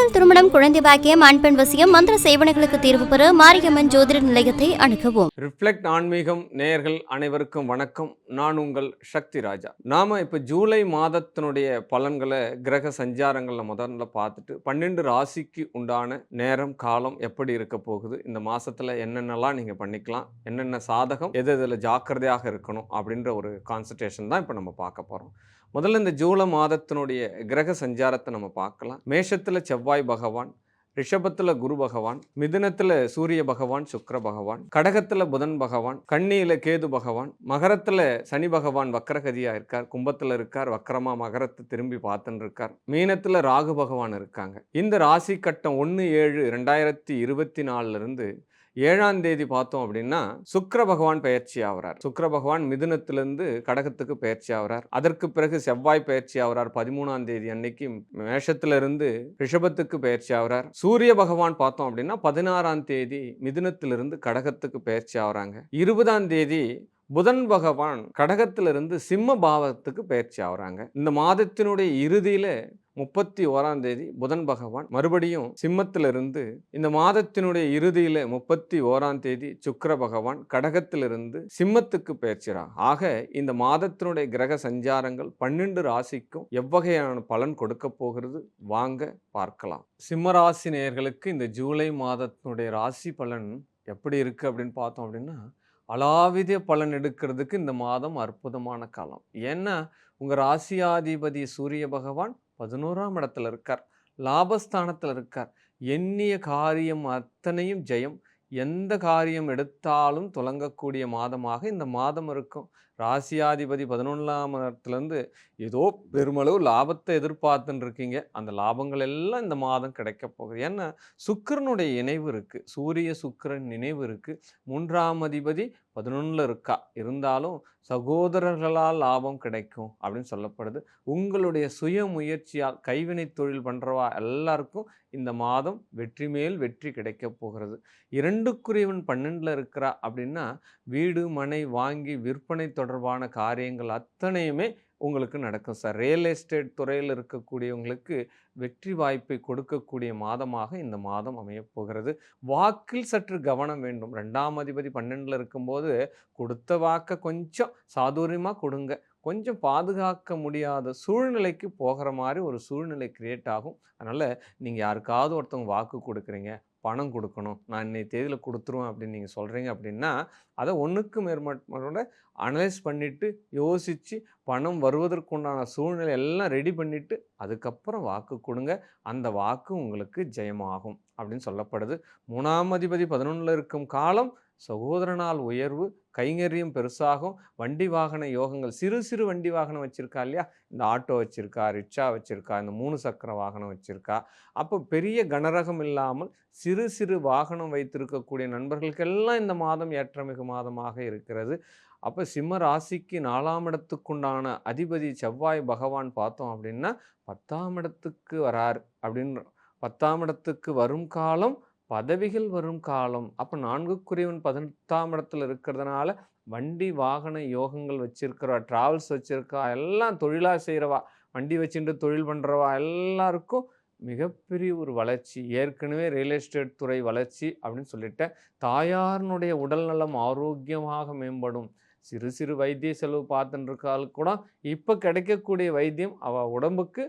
காதல் திருமணம் குழந்தை பாக்கியம் ஆண் பெண் வசியம் மந்திர சேவனைகளுக்கு தீர்வு பெற மாரியம்மன் ஜோதிட நிலையத்தை அணுகவும். ரிஃப்ளெக்ட் ஆன்மீகம் நேயர்கள் அனைவருக்கும் வணக்கம். நான் உங்கள் சக்தி ராஜா. நாம இப்போ ஜூலை மாதத்தினுடைய பலன்களை கிரக சஞ்சாரங்களில் முதல்ல பார்த்துட்டு பன்னெண்டு ராசிக்கு உண்டான நேரம் காலம் எப்படி இருக்க போகுது? இந்த மாசத்துல என்னென்னலாம் நீங்க பண்ணிக்கலாம்? என்னென்ன சாதகம் எது எதில் ஜாக்கிரதையாக இருக்கணும்? அப்படின்ற ஒரு கான்சன்ட்ரேஷன் தான் இப்போ நம்ம பார்க்க போறோம். முதல்ல இந்த ஜூலை மாதத்தினுடைய கிரக சஞ்சாரத்தை நம்ம பார்க்கலாம். மேஷத்தில் செவ்வாய் பகவான் ரிஷபத்தில் குரு பகவான் மிதுனத்தில் சூரிய பகவான் சுக்கர பகவான் கடகத்தில் புதன் பகவான் கண்ணியில் கேது பகவான் மகரத்தில் சனி பகவான் வக்கரகதியாக இருக்கார் கும்பத்தில் இருக்கார் வக்கரமாக மகரத்தை திரும்பி பார்த்துன்னு இருக்கார். மீனத்தில் ராகு பகவான் இருக்காங்க. இந்த ராசி கட்டம் ஒன்று ஏழு ரெண்டாயிரத்தி இருபத்தி நாலுலேருந்து ஏழாம் தேதி பார்த்தோம் அப்படின்னா சுக்கர பகவான் பயிற்சி ஆகிறார் சுக்கர பகவான் மிதுனத்திலிருந்து கடகத்துக்கு பயிற்சி ஆகிறார் அதற்கு பிறகு செவ்வாய் பயிற்சி ஆகிறார் பதிமூணாம் தேதி அன்னைக்கு மேஷத்திலிருந்து ரிஷபத்துக்கு பயிற்சி ஆகிறார் சூரிய பகவான் பார்த்தோம் அப்படின்னா பதினாறாம் தேதி மிதுனத்திலிருந்து கடகத்துக்கு பயிற்சி ஆகிறாங்க இருபதாம் தேதி புதன் பகவான் கடகத்திலிருந்து சிம்ம பாவத்துக்கு பயிற்சி ஆகுறாங்க இந்த மாதத்தினுடைய இறுதியில முப்பத்தி ஓராம் தேதி புதன் பகவான் மறுபடியும் சிம்மத்திலிருந்து இந்த மாதத்தினுடைய இறுதியில முப்பத்தி ஓராம் தேதி சுக்கிர பகவான் கடகத்திலிருந்து சிம்மத்துக்கு பெயர்ச்சிறாங்க ஆக இந்த மாதத்தினுடைய கிரக சஞ்சாரங்கள் பன்னெண்டு ராசிக்கும் எவ்வகையான பலன் கொடுக்க போகிறது? வாங்க பார்க்கலாம். சிம்ம ராசி நேயர்களுக்கு இந்த ஜூலை மாதத்தினுடைய ராசி பலன் எப்படி இருக்கு அப்படின்னு பார்த்தோம் அப்படின்னா அலாவித பலன் எடுக்கிறதுக்கு இந்த மாதம் அற்புதமான காலம். ஏன்னா உங்கள் ராசியாதிபதி சூரிய பகவான் பதினோராம் இடத்துல இருக்கார். லாபஸ்தானத்தில் இருக்கார். எண்ணிய காரியம் அத்தனையும் ஜெயம். எந்த காரியம் எடுத்தாலும் துலங்கக்கூடிய மாதமாக இந்த மாதம் இருக்கும். ராசியாதிபதி பதினொன்றாம் இடத்துலேருந்து ஏதோ பெருமளவு லாபத்தை எதிர்பார்த்துன்னு இருக்கீங்க அந்த லாபங்கள் எல்லாம் இந்த மாதம் கிடைக்க போகுது. ஏன்னா சுக்கிரனுடைய இணைவு இருக்குது சூரிய சுக்கிரன் நினைவு இருக்குது மூன்றாம் அதிபதி பதினொன்றில் இருக்கா? இருந்தாலும் சகோதரர்களால் லாபம் கிடைக்கும் அப்படின்னு சொல்லப்படுது. உங்களுடைய சுய முயற்சியால் கைவினை தொழில் பண்ணுறவா எல்லாருக்கும் இந்த மாதம் வெற்றி மேல் வெற்றி கிடைக்க போகிறது. இரண்டுக்குரியவன் பன்னெண்டில் இருக்கிறா அப்படின்னா வீடு மனை வாங்கி விற்பனை தொடர்பான காரியங்கள் அத்தனையுமே உங்களுக்கு நடக்கும் சார். ரியல் எஸ்டேட் துறையில் இருக்கக்கூடியவங்களுக்கு வெற்றி வாய்ப்பை கொடுக்கக்கூடிய மாதமாக இந்த மாதம் அமையப்போகிறது. வாக்கில் சற்று கவனம் வேண்டும். ரெண்டாம் அதிபதி பன்னெண்டில் இருக்கும்போது கொடுத்த வாக்கை கொஞ்சம் சாதுரியமாக கொடுங்க. கொஞ்சம் பாதுகாக்க முடியாத சூழ்நிலைக்கு போகிற மாதிரி ஒரு சூழ்நிலை கிரியேட் ஆகும். அதனால் நீங்கள் யாருக்காவது ஒருத்தவங்க வாக்கு கொடுக்குறீங்க பணம் கொடுக்கணும். நான் இன்னைக்கு தேதியில் கொடுத்துருவேன் அப்படின்னு நீங்கள் சொல்கிறீங்க அப்படின்னா அதை ஒன்றுக்கு மேற்பட்டோட அனலைஸ் பண்ணிவிட்டு யோசித்து பணம் வருவதற்குண்டான சூழ்நிலை எல்லாம் ரெடி பண்ணிவிட்டு அதுக்கப்புறம் வாக்கு கொடுங்க. அந்த வாக்கு உங்களுக்கு ஜெயமாகும் அப்படின்னு சொல்லப்படுது. மூணாம் அதிபதி பதினொன்றில் இருக்கும் காலம் சகோதரனால் உயர்வு கைங்கரியம் பெருசாகும். வண்டி வாகன யோகங்கள் சிறு சிறு வண்டி வாகனம் வச்சுருக்கா இல்லையா? இந்த ஆட்டோ வச்சுருக்கா ரிக்ஷா வச்சுருக்கா இந்த மூணு சக்கர வாகனம் வச்சுருக்கா. அப்போ பெரிய கனரகம் இல்லாமல் சிறு சிறு வாகனம் வைத்திருக்கக்கூடிய நண்பர்களுக்கெல்லாம் இந்த மாதம் ஏற்றமிகு மாதமாக இருக்கிறது. அப்போ சிம்ம ராசிக்கு நாலாம் இடத்துக்குண்டான அதிபதி செவ்வாய் பகவான் பார்த்தோம் அப்படின்னா பத்தாம் இடத்துக்கு வரார் அப்படின்னு பத்தாம் இடத்துக்கு வரும் காலம் பதவிகள் வரும் காலம். அப்போ நான்குக்குரியவன் பதினெட்டாம் இடத்துல இருக்கிறதுனால வண்டி வாகன யோகங்கள் வச்சிருக்கிறவா டிராவல்ஸ் வச்சுருக்கா எல்லாம் தொழிலாக செய்கிறவா வண்டி வச்சுட்டு தொழில் பண்ணுறவா எல்லாருக்கும் மிகப்பெரிய ஒரு வளர்ச்சி. ஏற்கனவே ரியல் எஸ்டேட் துறை வளர்ச்சி அப்படின்னு சொல்லிட்டேன் தாயாரினுடைய உடல்நலம் ஆரோக்கியமாக மேம்படும். சிறு சிறு வைத்திய செலவு பார்த்துட்டு இருக்கால் கூட இப்போ கிடைக்கக்கூடிய வைத்தியம் அவள் உடம்புக்கு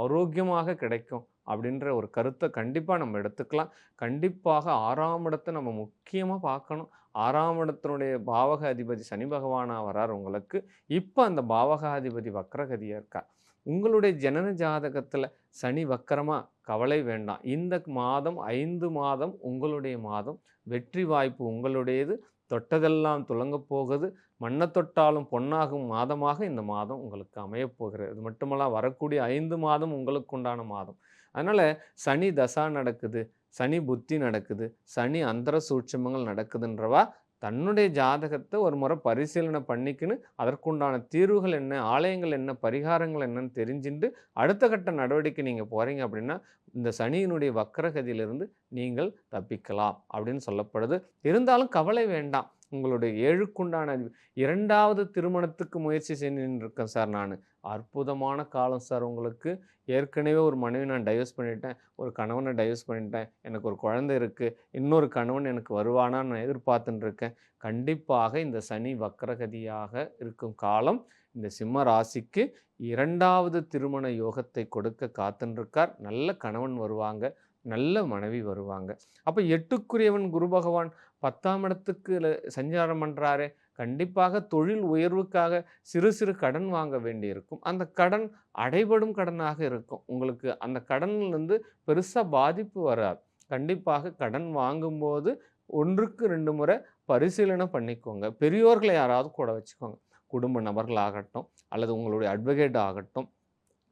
ஆரோக்கியமாக கிடைக்கும். அப்படின்ற ஒரு கருத்தை கண்டிப்பாக நம்ம எடுத்துக்கலாம். கண்டிப்பாக ஆறாம் இடத்தை நம்ம முக்கியமாக பார்க்கணும். ஆறாம் இடத்தினுடைய பாவக அதிபதி சனி பகவானாக வரார் உங்களுக்கு. இப்போ அந்த பாவகாதிபதி வக்ரகதியாக இருக்கா? உங்களுடைய ஜனன ஜாதகத்தில் சனி வக்கரமாக கவலை வேண்டாம். இந்த மாதம் ஐந்து மாதம் உங்களுடைய மாதம். வெற்றி வாய்ப்பு உங்களுடையது. தொட்டதெல்லாம் துலங்கப் போகுது. மண்ணை தொட்டாலும் பொன்னாகும் மாதமாக இந்த மாதம் உங்களுக்கு அமையப் போகிறது. இது மட்டுமல்ல வரக்கூடிய ஐந்து மாதம் உங்களுக்கு உண்டான மாதம். அதனால் சனி தசா நடக்குது சனி புத்தி நடக்குது சனி அந்தர சூட்சமங்கள் நடக்குதுன்றவா தன்னுடைய ஜாதகத்தை ஒரு முறை பரிசீலனை பண்ணிக்கின்னு அதற்குண்டான தீர்வுகள் என்ன ஆலயங்கள் என்ன பரிகாரங்கள் என்னன்னு தெரிஞ்சுட்டு அடுத்த கட்ட நடவடிக்கை நீங்கள் போகிறீங்க அப்படின்னா இந்த சனியினுடைய வக்கரகதியிலிருந்து நீங்கள் தப்பிக்கலாம் அப்படின்னு சொல்லப்படுது. இருந்தாலும் கவலை வேண்டாம். உங்களுடைய ஏழுக்குண்டான இரண்டாவது திருமணத்துக்கு முயற்சி செஞ்சுட்டு இருக்கேன் சார் நான். அற்புதமான காலம் சார் உங்களுக்கு. ஏற்கனவே ஒரு மனைவி நான் டைவர்ஸ் பண்ணிட்டேன் ஒரு கணவனை டைவர்ஸ் பண்ணிட்டேன் எனக்கு ஒரு குழந்தை இருக்குது இன்னொரு கணவன் எனக்கு வருவானான்னு நான் எதிர்பார்த்துட்டு இருக்கேன் கண்டிப்பாக இந்த சனி வக்கரகதியாக இருக்கும் காலம் இந்த சிம்ம ராசிக்கு இரண்டாவது திருமண யோகத்தை கொடுக்க காத்துருக்கார் நல்ல கணவன் வருவாங்க. நல்ல மனைவி வருவாங்க. அப்போ எட்டுக்குரியவன் குரு பகவான் பத்தாம் இடத்துக்கு சஞ்சாரம் பண்ணுறாரு கண்டிப்பாக தொழில் உயர்வுக்காக சிறு சிறு கடன் வாங்க வேண்டியிருக்கும். அந்த கடன் அடைபடும் கடனாக இருக்கும். உங்களுக்கு அந்த கடன்லேருந்து பெருசாக பாதிப்பு வராது. கண்டிப்பாக கடன் வாங்கும்போது ஒன்றுக்கு ரெண்டு முறை பரிசீலனை பண்ணிக்கோங்க. பெரியோர்களை யாராவது கூட வச்சுக்கோங்க. குடும்ப நபர்களாகட்டும் அல்லது உங்களுடைய அட்வொகேட் ஆகட்டும்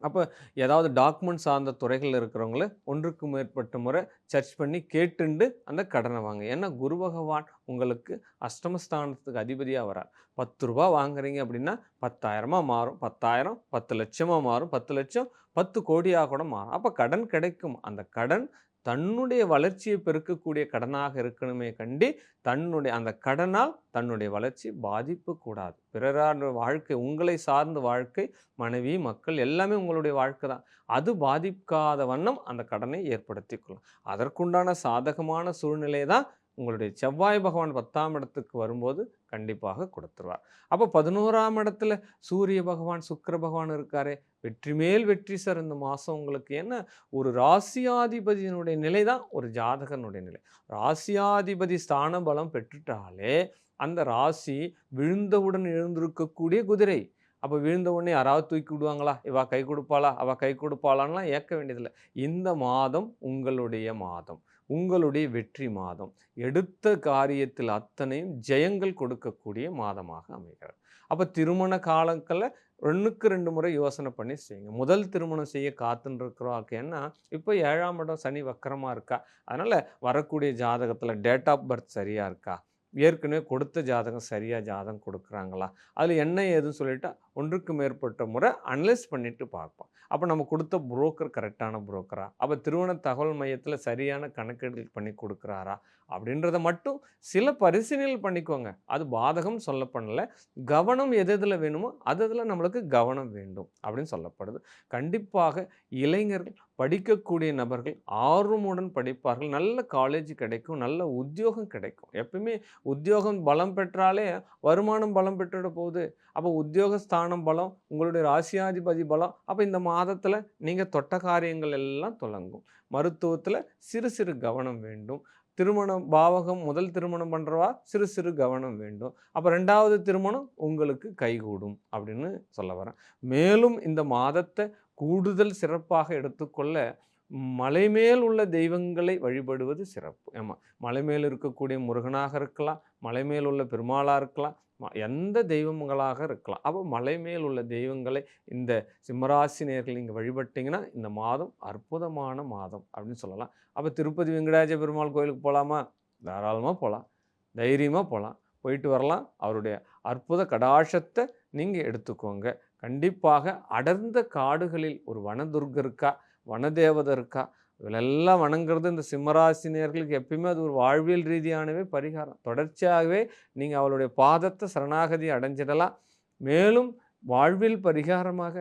அப்போ ஏதாவது டாக்குமெண்ட் சார்ந்த துறைகளில் இருக்கிறவங்கள ஒன்றுக்கு மேற்பட்ட முறை சர்ச் பண்ணி கேட்டுண்டு அந்த கடனை வாங்க. ஏன்னா குரு பகவான் உங்களுக்கு அஷ்டமஸ்தானத்துக்கு அதிபதியாக வரார் பத்து ரூபா வாங்குறீங்க அப்படின்னா பத்தாயிரமாக மாறும். பத்தாயிரம் பத்து லட்சமாக மாறும். பத்து லட்சம் பத்து கோடியாக கூட மாறும். அப்போ கடன் கிடைக்கும். அந்த கடன் தன்னுடைய வளர்ச்சியை பெருக்கக்கூடிய கடனாக இருக்கணுமே கண்டி தன்னுடைய அந்த கடனால் தன்னுடைய வளர்ச்சி பாதிப்பு கூடாது. பிறரான வாழ்க்கை உங்களை சார்ந்த வாழ்க்கை மனைவி மக்கள் எல்லாமே உங்களுடைய வாழ்க்கை தான். அது பாதிக்காத வண்ணம் அந்த கடனை ஏற்படுத்தி கொள்ளும் அதற்குண்டான சாதகமான சூழ்நிலை தான் உங்களுடைய செவ்வாய் பகவான் பத்தாம் இடத்துக்கு வரும்போது கண்டிப்பாக கொடுத்துருவார். அப்போ பதினோராம் இடத்துல சூரிய பகவான் சுக்கிர பகவான் இருக்காரே வெற்றி மேல் வெற்றி சார் இந்த மாதம் உங்களுக்கு என்ன? ஒரு ராசியாதிபதியினுடைய நிலை தான் ஒரு ஜாதகனுடைய நிலை. ராசியாதிபதி ஸ்தான பலம் பெற்றுட்டாலே அந்த ராசி விழுந்தவுடன் எழுந்திருக்கக்கூடிய குதிரை. அப்போ விழுந்த உடனே யாராவது தூக்கி விடுவாங்களா? இவா கை கொடுப்பாளா? அவள் கை கொடுப்பாளான்லாம் ஏற்க வேண்டியதில்லை. இந்த மாதம் உங்களுடைய மாதம். உங்களுடைய வெற்றி மாதம். எடுத்த காரியத்தில் அத்தனையும் ஜெயங்கள் கொடுக்கக்கூடிய மாதமாக அமைகிறது. அப்போ திருமண காலங்களில் ரெண்டுக்கு ரெண்டு முறை யோசனை பண்ணி செய்யுங்க. முதல் திருமணம் செய்ய காத்துன்னு இருக்கிறோம் ஏன்னா இப்போ ஏழாம் இடம் சனி வக்கரமாக இருக்கா? அதனால் வரக்கூடிய ஜாதகத்தில் டேட் ஆஃப் பர்த் சரியாக இருக்கா? ஏற்கனவே கொடுத்த ஜாதகம் சரியாக ஜாதகம் கொடுக்குறாங்களா? அதில் என்ன ஏதுன்னு சொல்லிட்டு ஒன்றுக்கு மேற்பட்ட முறை அனலைஸ் பண்ணிவிட்டு பார்ப்போம். அப்போ நம்ம கொடுத்த புரோக்கர் கரெக்டான புரோக்கரா அப்போ திருவண்ண தகவல் மையத்தில் சரியான கணக்கெடுகள் பண்ணி கொடுக்குறாரா? அப்படின்றத மட்டும் சில பரிசீலனைகள் பண்ணிக்கோங்க. அது பாதகம் சொல்லப்படல. கவனம் எது எதில் வேணுமோ அது அதில் நம்மளுக்கு கவனம் வேண்டும் அப்படின்னு சொல்லப்படுது. கண்டிப்பாக இளைஞர்கள் படிக்கக்கூடிய நபர்கள் ஆர்வமுடன் படிப்பார்கள். நல்ல காலேஜ் கிடைக்கும் நல்ல உத்தியோகம் கிடைக்கும். எப்பயுமே உத்தியோகம் பலம் பெற்றாலே வருமானம் பலம் பெற்றுட போகுது. அப்போ உத்தியோக ஸ்தானம் பலம் உங்களுடைய ராசியாதிபதி பலம். அப்போ இந்த மாதத்தில் நீங்கள் தொட்ட காரியங்கள் எல்லாம் தொடங்கும். மருத்துவத்தில் சிறு சிறு கவனம் வேண்டும். திருமணம் பாவகம் முதல் திருமணம் பண்ணுறவா சிறு சிறு கவனம் வேண்டும். அப்போ ரெண்டாவது திருமணம் உங்களுக்கு கைகூடும் அப்படின்னு சொல்ல வரேன். மேலும் இந்த மாதத்தை கூடுதல் சிறப்பாக எடுத்துக்கொள்ள மலை மேல் உள்ள தெய்வங்களை வழிபடுவது சிறப்பு. ஆமாம் மலை மேல் இருக்கக்கூடிய முருகனாக இருக்கலாம் மலை மேல் உள்ள பெருமாளாக இருக்கலாம் எந்த தெய்வங்களாக இருக்கலாம். அப்போ மலை மேல் உள்ள தெய்வங்களை இந்த சிம்மராசி நேர்கள் நீங்கள் வழிபட்டிங்கன்னா இந்த மாதம் அற்புதமான மாதம் அப்படின்னு சொல்லலாம். அப்போ திருப்பதி வெங்கடாஜ பெருமாள் கோயிலுக்கு போகலாமா தாராளமாக போகலாம் தைரியமாக போகலாம் போயிட்டு வரலாம். அவருடைய அற்புத கடாஷத்தை நீங்கள் எடுத்துக்கோங்க. கண்டிப்பாக அடர்ந்த காடுகளில் ஒரு வனதுர்க இருக்கா? வனதேவதை இருக்கா? இவளெல்லாம் வணங்குறது இந்த சிம்மராசினியர்களுக்கு எப்பயுமே அது ஒரு வாழ்வியல் ரீதியானவே பரிகாரம். தொடர்ச்சியாகவே நீங்கள் அவளுடைய பாதத்தை சரணாகதி அடைஞ்சிடலாம். மேலும் வாழ்வில் பரிகாரமாக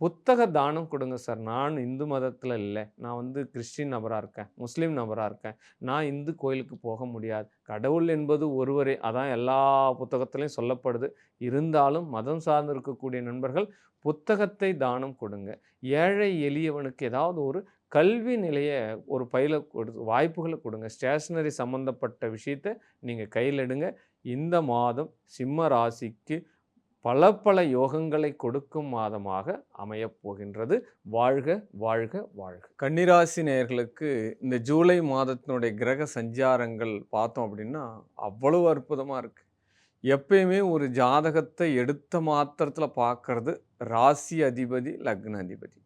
புத்தக தானம் கொடுங்க சார். நான் இந்து மதத்தில் இல்லை. நான் வந்து கிறிஸ்டின் நபராக இருக்கேன். முஸ்லீம் நபராக இருக்கேன். நான் இந்து கோயிலுக்கு போக முடியாது. கடவுள் என்பது ஒருவரே. அதான் எல்லா புத்தகத்திலையும் சொல்லப்படுது. இருந்தாலும் மதம் சார்ந்து இருக்கக்கூடிய நண்பர்கள் புத்தகத்தை தானம் கொடுங்க. ஏழை எளியவனுக்கு ஏதாவது ஒரு கல்வி நிலைய ஒரு பயில கொடு வாய்ப்புகளை கொடுங்க. ஸ்டேஷ்னரி சம்மந்தப்பட்ட விஷயத்தை நீங்கள் கையில் எடுங்க. இந்த மாதம் சிம்ம ராசிக்கு பல பல யோகங்களை கொடுக்கும் மாதமாக அமையப் போகின்றது. வாழ்க வாழ்க வாழ்க. கன்னிராசி நேயர்களுக்கு இந்த ஜூலை மாதத்தினுடைய கிரக சஞ்சாரங்கள் பார்த்தோம் அப்படின்னா அவ்வளவு அற்புதமாக இருக்குது எப்பயுமே ஒரு ஜாதகத்தை எடுத்த மாத்திரத்தில் பார்க்கறது ராசி அதிபதி லக்ன அதிபதி.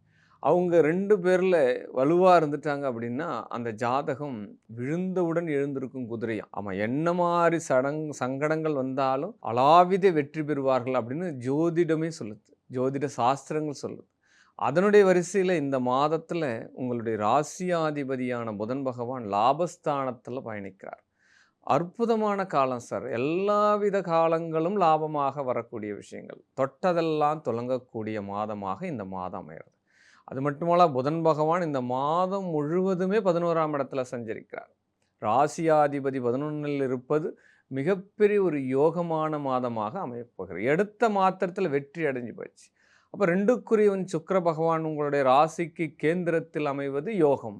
அவங்க ரெண்டு பேரில் வலுவாக இருந்துட்டாங்க அப்படின்னா அந்த ஜாதகம் விழுந்தவுடன் எழுந்திருக்கும் குதிரையும் ஆமாம் என்ன மாதிரி சடங் சங்கடங்கள் வந்தாலும் அலாவித வெற்றி பெறுவார்கள் அப்படின்னு ஜோதிடமே சொல்லுது ஜோதிட சாஸ்திரங்கள் சொல்லுது அதனுடைய வரிசையில் இந்த மாதத்தில் உங்களுடைய ராசியாதிபதியான புதன் பகவான் லாபஸ்தானத்தில் பயணிக்கிறார் அற்புதமான காலம் சார். எல்லாவித காலங்களும் லாபமாக வரக்கூடிய விஷயங்கள். தொட்டதெல்லாம் துலங்கக்கூடிய மாதமாக இந்த மாதம் அமைகிறது. அது மட்டுமல்ல புதன் பகவான் இந்த மாதம் முழுவதுமே 11ஆம் இடத்துல சஞ்சரிக்கிறார். ராசியாதிபதி 11ல் இருப்பது மிகப்பெரிய ஒரு யோகமான மாதமாக அமையப்போகிறது. எடுத்த மாத்திரத்தில் வெற்றி அடைஞ்சு போச்சு. அப்போ ரெண்டுக்குரியவன் சுக்கிர பகவான் உங்களுடைய ராசிக்கு கேந்திரத்தில் அமைவது யோகம்.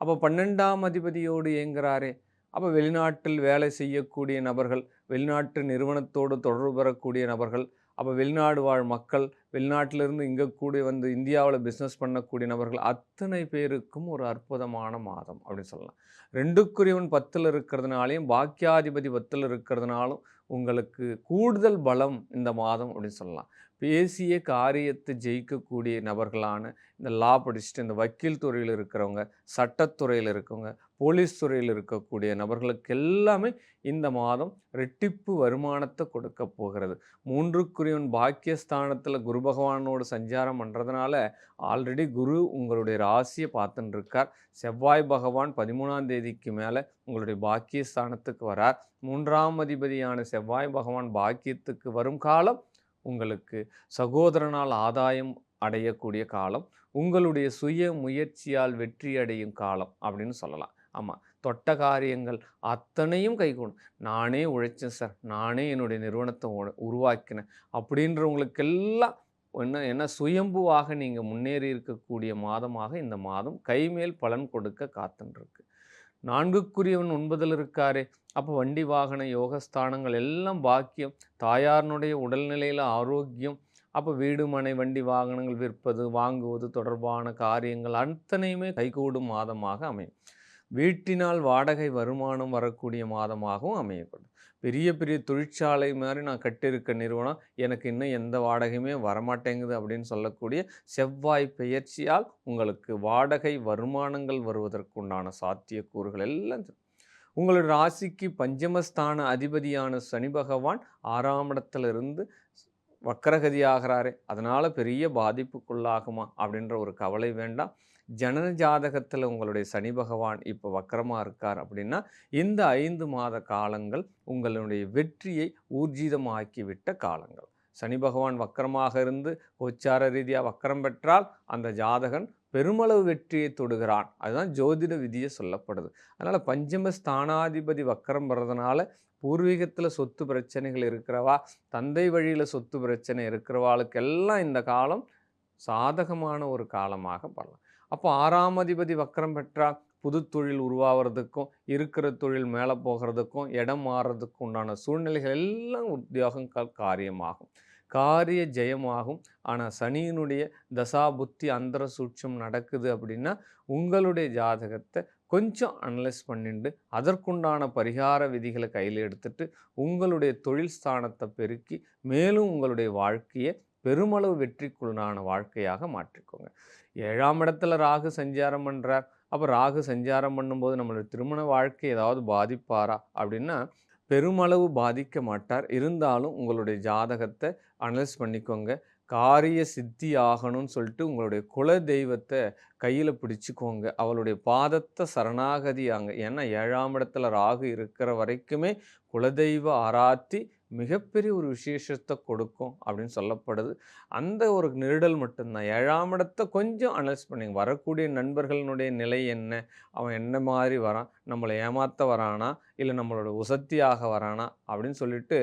அப்போ பன்னெண்டாம் அதிபதியோடு இயங்குகிறாரே! அப்போ வெளிநாட்டில் வேலை செய்யக்கூடிய நபர்கள், வெளிநாட்டு நிறுவனத்தோடு தொடர்பு பெறக்கூடிய நபர்கள், அப்போ வெளிநாடு வாழ் மக்கள், வெளிநாட்டிலிருந்து இங்கே கூட வந்து இந்தியாவில் பிஸ்னஸ் பண்ணக்கூடிய நபர்கள் அத்தனை பேருக்கும் ஒரு அற்புதமான மாதம் அப்படின்னு சொல்லலாம். ரெண்டுக்குரியவன் பத்தில் இருக்கிறதுனாலையும் பாக்கியாதிபதி 10ல இருக்கிறதுனாலும் உங்களுக்கு கூடுதல் பலம் இந்த மாதம் அப்படின்னு சொல்லலாம். பேசிய காரியத்தை ஜெயிக்கக்கூடிய நபர்களான இந்த லா படிச்சுட்டு இந்த வக்கீல் துறையில் இருக்கிறவங்க, சட்டத்துறையில் இருக்கவங்க, போலீஸ் துறையில் இருக்கக்கூடிய நபர்களுக்கு எல்லாமே இந்த மாதம் ரெட்டிப்பு வருமானத்தை கொடுக்க போகிறது. மூன்றுக்குரியவன் பாக்கியஸ்தானத்தில் குரு பகவானோடு சஞ்சாரம் பண்ணுறதுனால ஆல்ரெடி குரு உங்களுடைய ராசியை பார்த்துன்னு இருக்கார். செவ்வாய் பகவான் 13ஆம் தேதிக்கு மேலே உங்களுடைய பாக்கியஸ்தானத்துக்கு வரார். மூன்றாம் அதிபதியான செவ்வாய் பகவான் பாக்கியத்துக்கு வரும் காலம், உங்களுக்கு சகோதரனால் ஆதாயம் அடையக்கூடிய காலம். உங்களுடைய சுய முயற்சியால் வெற்றி அடையும் காலம் அப்படின்னு சொல்லலாம். ஆமாம் தொட்ட காரியங்கள் அத்தனையும் கைகூடும். நானே உழைச்சேன் சார். நானே என்னுடைய நிறுவனத்தை உ உருவாக்கினேன். அப்படின்றவங்களுக்கெல்லாம் என்ன என்ன சுயம்புவாக நீங்கள் முன்னேறி இருக்கக்கூடிய மாதமாக இந்த மாதம் கைமேல் பலன் கொடுக்க காத்துன்ருக்கு நான்குக்குரியவன் ஒன்பதில் இருக்காரே! அப்போ வண்டி வாகன யோகஸ்தானங்கள் எல்லாம் பாக்கியம். தாயாரினுடைய உடல்நிலையில் ஆரோக்கியம். அப்போ வீடு, மனை, வண்டி, வாகனங்கள் விற்பது, வாங்குவது தொடர்பான காரியங்கள் அத்தனையுமே கைகூடும் மாதமாக அமையும். வீட்டினால் வாடகை வருமானம் வரக்கூடிய மாதமாகவும் அமையப்படும் பெரிய பெரிய தொழிற்சாலை மாதிரி நான் கட்டியிருக்க நிறுவனம், எனக்கு இன்னும் எந்த வாடகையுமே வரமாட்டேங்குது அப்படின்னு சொல்லக்கூடிய செவ்வாய் பெயர்ச்சியால் உங்களுக்கு வாடகை வருமானங்கள் வருவதற்குண்டான சாத்தியக்கூறுகள் எல்லாம் உங்களுடைய ராசிக்கு பஞ்சமஸ்தான அதிபதியான சனி பகவான் 6ஆம் இடத்துல இருந்து ஆகிறாரே! அதனால் பெரிய பாதிப்புக்குள்ளாகுமா? அப்படின்ற ஒரு கவலை வேண்டாம். ஜனன ஜாதகத்தில் உங்களுடைய சனி பகவான் இப்போ வக்கரமாக இருக்கார் அப்படின்னா, இந்த ஐந்து மாத காலங்கள் உங்களுடைய வெற்றியை ஊர்ஜிதமாக்கிவிட்ட காலங்கள். சனி பகவான் வக்கரமாக இருந்து கோச்சார ரீதியாக வக்கரம் பெற்றால், அந்த ஜாதகன் பெருமளவு வெற்றியை தொடுகிறான். அதுதான் ஜோதிட விதியை சொல்லப்படுது. அதனால் பஞ்சம ஸ்தானாதிபதி வக்கரம் வர்றதுனால பூர்வீகத்தில் சொத்து பிரச்சனைகள் இருக்கிறவா, தந்தை வழியில் சொத்து பிரச்சனை இருக்கிறவாளுக்கெல்லாம் இந்த காலம் சாதகமான ஒரு காலமாக பண்ணலாம் அப்போ ஆறாம் அதிபதி வக்கரம் பெற்றால் புது தொழில் உருவாகிறதுக்கும் இருக்கிற தொழில் மேலே போகிறதுக்கும் இடம் மாறுறதுக்கும் உண்டான சூழ்நிலைகள் எல்லாம் உத்தியோகம் காரியமாகும். காரிய ஜெயமாகும். ஆனால் சனியினுடைய தசா, புத்தி, அந்தர சூட்சம் நடக்குது அப்படின்னா, உங்களுடைய ஜாதகத்தை கொஞ்சம் அனலைஸ் பண்ணிண்டு, அதற்குண்டான பரிகார விதிகளை கையில் எடுத்துட்டு, உங்களுடைய தொழில் ஸ்தானத்தை பெருக்கி, மேலும் உங்களுடைய வாழ்க்கையை பெருமளவு வெற்றிக்குள்ளான வாழ்க்கையாக மாற்றிக்கோங்க. ஏழாம் இடத்துல ராகு சஞ்சாரம் பண்ணுறார் அப்போ ராகு சஞ்சாரம் பண்ணும்போது நம்மளுடைய திருமண வாழ்க்கை ஏதாவது பாதிப்பாரா? அப்படின்னா, பெருமளவு பாதிக்க மாட்டார். இருந்தாலும் உங்களுடைய ஜாதகத்தை அனலைஸ் பண்ணிக்கோங்க. காரிய சித்தி ஆகணும்னு சொல்லிட்டு உங்களுடைய குல தெய்வத்தை கையில் பிடிச்சிக்கோங்க அவளுடைய பாதத்தை சரணாகதி ஆங்க. ஏன்னா ஏழாம் இடத்துல ராகு இருக்கிற வரைக்குமே குலதெய்வ ஆராத்தி மிகப்பெரிய ஒரு விசேஷத்தை கொடுக்கும் அப்படின்னு சொல்லப்படுது. அந்த ஒரு நெருடல் மட்டும் தான். 7ஆம் இடத்த கொஞ்சம் அனலைஸ் பண்ணிங்க வரக்கூடிய நண்பர்களுடைய நிலை என்ன? அவன் என்ன மாதிரி வரான்? நம்மளை ஏமாற்ற வரானா? இல்லை நம்மளோட உசத்தியாக வரானா? அப்படின்னு சொல்லிட்டு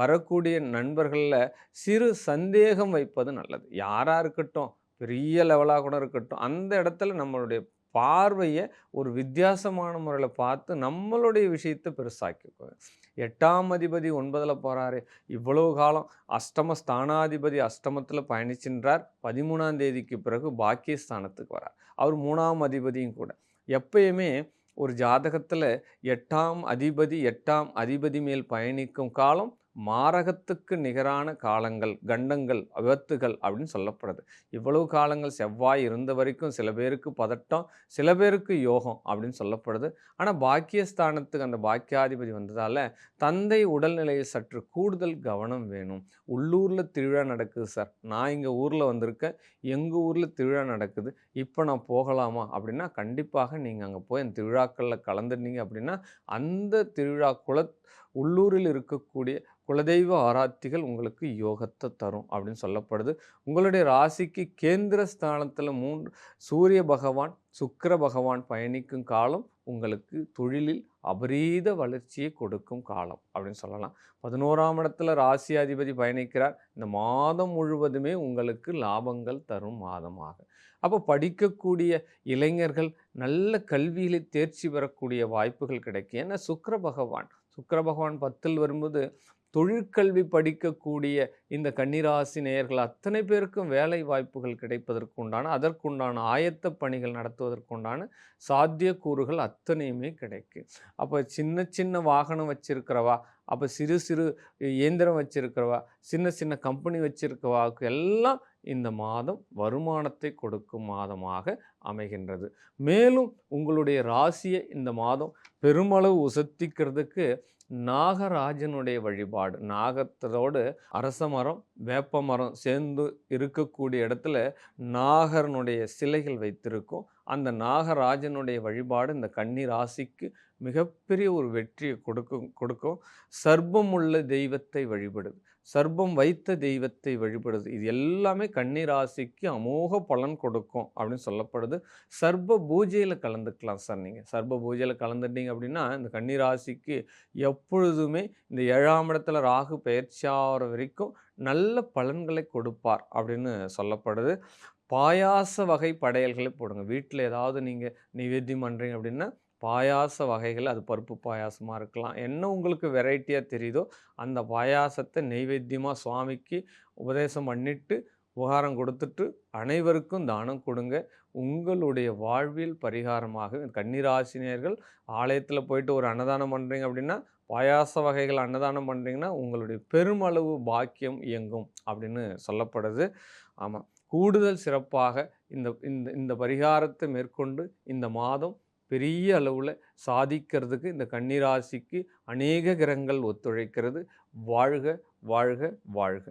வரக்கூடிய நண்பர்களில் சிறு சந்தேகம் வைப்பது நல்லது. யாராக இருக்கட்டும், பெரிய லெவலாக கூட இருக்கட்டும், அந்த இடத்துல நம்மளுடைய பார்வையை ஒரு வித்தியாசமான முறையில் பார்த்து, நம்மளுடைய விஷயத்தை பெருசாக்கிக்கோங்க. எட்டாம் அதிபதி ஒன்பதில் போகிறாரு இவ்வளவு காலம் அஷ்டம ஸ்தானாதிபதி அஷ்டமத்தில் பயணிச்சின்றார் பதிமூணாம் தேதிக்கு பிறகு பாக்கியஸ்தானத்துக்கு வரார். அவர் மூணாம் அதிபதியும் கூட. எப்பயுமே ஒரு ஜாதகத்தில் எட்டாம் அதிபதி எட்டாம் அதிபதி மேல் பயணிக்கும் காலம், மாரகத்துக்கு நிகரான காலங்கள் கண்டங்கள் விபத்துகள் அப்படின்னு சொல்லப்படுது. இவ்வளவு காலங்கள் செவ்வாய் இருந்த வரைக்கும் சில பேருக்கு பதட்டம் சில பேருக்கு யோகம் அப்படின்னு சொல்லப்படுது. ஆனால் பாக்கியஸ்தானத்துக்கு அந்த பாக்கியாதிபதி வந்ததால் தந்தை உடல்நிலையை சற்று கூடுதல் கவனம் வேணும். உள்ளூரில் திருவிழா நடக்குது சார். நான் இங்கே ஊரில் வந்திருக்கேன். எங்கள் ஊரில் திருவிழா நடக்குது. இப்போ நான் போகலாமா அப்படின்னா கண்டிப்பாக நீங்கள் அங்கே போய் அந்த திருவிழாக்களில் கலந்துட்டீங்க அப்படின்னா அந்த திருவிழா குல உள்ளூரில் இருக்கக்கூடிய குலதெய்வ ஆராத்திகள் உங்களுக்கு யோகத்தை தரும் அப்படின்னு சொல்லப்படுது. உங்களுடைய ராசிக்கு கேந்திர ஸ்தானத்தில் மூன்று சூரிய பகவான் சுக்கர பகவான் பயணிக்கும் காலம் உங்களுக்கு தொழிலில் அபரீத வளர்ச்சியை கொடுக்கும் காலம் அப்படின்னு சொல்லலாம். பதினோராம் இடத்துல ராசி அதிபதி பயணிக்கிறார். இந்த மாதம் முழுவதுமே உங்களுக்கு லாபங்கள் தரும் மாதமாக. அப்போ படிக்கக்கூடிய இளைஞர்கள் நல்ல கல்வியில் தேர்ச்சி பெறக்கூடிய வாய்ப்புகள் கிடைக்கும். ஏன்னா சுக்கர பகவான் சுக்கர பகவான் பத்தில் வரும்போது தொழிற்கல்வி படிக்கக்கூடிய இந்த கன்னிராசி நேயர்கள் அத்தனை பேருக்கும் வேலை வாய்ப்புகள் கிடைப்பதற்கு உண்டான அதற்குண்டான ஆயத்த பணிகள் நடத்துவதற்குண்டான சாத்தியக்கூறுகள் அத்தனையுமே கிடைக்கும் அப்போ சின்ன சின்ன வாகனம் வச்சிருக்கிறவா அப்போ சிறு சிறு இயந்திரம் வச்சிருக்கிறவா சின்ன சின்ன கம்பெனி வச்சிருக்கவாவுக்கு எல்லாம் இந்த மாதம் வருமானத்தை கொடுக்கும் மாதமாக அமைகின்றது. மேலும் உங்களுடைய ராசியை இந்த மாதம் பெருமளவு உசத்திக்கிறதுக்கு நாகராஜனுடைய வழிபாடு நாகத்தோடு அரச மரம் வேப்ப மரம் சேர்ந்து இருக்கக்கூடிய இடத்துல நாகரனுடைய சிலைகள் வைத்திருக்கும். அந்த நாகராஜனுடைய வழிபாடு இந்த கன்னி ராசிக்கு மிகப்பெரிய ஒரு வெற்றியை கொடுக்கும் கொடுக்கும். சர்ப்பம் உள்ள தெய்வத்தை வழிபடுது. சர்ப்பம் வைத்த தெய்வத்தை வழிபடுது இது எல்லாமே கன்னி ராசிக்கு அமோக பலன் கொடுக்கும் அப்படின்னு சொல்லப்படுது. சர்ப்ப பூஜையில் கலந்துக்கலாம் சார் நீங்கள் சர்ப்ப பூஜையில் கலந்துட்டீங்க அப்படின்னா இந்த கன்னி ராசிக்கு எப்பொழுதுமே இந்த ஏழாம் இடத்துல ராகு பயிற்சியாகிற வரைக்கும் நல்ல பலன்களை கொடுப்பார் அப்படின்னு சொல்லப்படுது. பாயாச வகை படையல்களை போடுங்க. வீட்டில் ஏதாவது நீங்கள் நிவேத்தியம் பண்ணுறீங்க அப்படின்னா பாயாச வகைகள் அது பருப்பு பாயாசமாக இருக்கலாம். என்ன உங்களுக்கு வெரைட்டியாக தெரியுதோ அந்த பாயாசத்தை நெய்வேத்தியமாக சுவாமிக்கு உபதேசம் பண்ணிட்டு உபகாரம் கொடுத்துட்டு அனைவருக்கும் தானம் கொடுங்க. உங்களுடைய வாழ்வில் பரிகாரமாக கன்னிராசினியர்கள் ஆலயத்தில் போயிட்டு ஒரு அன்னதானம் பண்ணுறீங்க அப்படின்னா பாயாச வகைகள் அன்னதானம் பண்ணுறீங்கன்னா உங்களுடைய பெருமளவு பாக்கியம் இயங்கும் அப்படின்னு சொல்லப்படுது. ஆமாம் கூடுதல் சிறப்பாக இந்த இந்த இந்த பரிகாரத்தை மேற்கொண்டு இந்த மாதம் பெரிய அளவில் சாதிக்கிறதுக்கு இந்த கன்னிராசிக்கு அநேக கிரகங்கள் ஒத்துழைக்கிறது. வாழ்க வாழ்க வாழ்க.